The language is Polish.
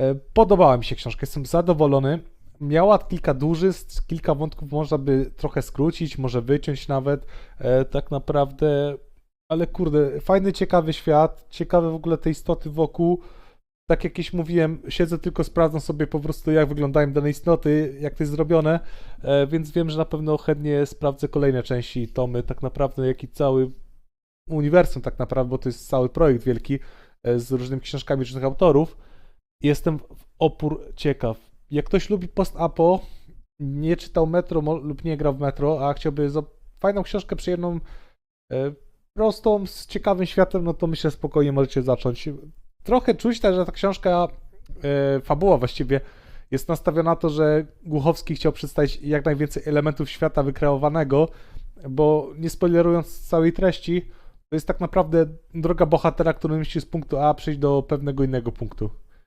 E, Podobała mi się książka, jestem zadowolony. Miała kilka dużych, kilka wątków można by trochę skrócić, może wyciąć nawet, e, tak naprawdę, ale kurde, fajny, ciekawy świat, ciekawe w ogóle te istoty wokół. Tak jak już mówiłem, siedzę tylko, sprawdzam sobie po prostu jak wyglądają dane istoty, jak to jest zrobione, e, więc wiem, że na pewno chętnie sprawdzę kolejne części, tomy, tak naprawdę, jak i cały uniwersum tak naprawdę, bo to jest cały projekt wielki z różnymi książkami różnych autorów. Jestem w opór ciekaw. Jak ktoś lubi post-apo, nie czytał Metro lub nie grał w Metro, a chciałby fajną książkę przyjemną, e, prostą, z ciekawym światem, no to myślę spokojnie możecie zacząć. Trochę czuć też, że ta książka, e, fabuła właściwie, jest nastawiona na to, że Głuchowski chciał przedstawić jak najwięcej elementów świata wykreowanego, bo nie spoilerując całej treści, to jest tak naprawdę droga bohatera, który musi z punktu A przejść do pewnego innego punktu.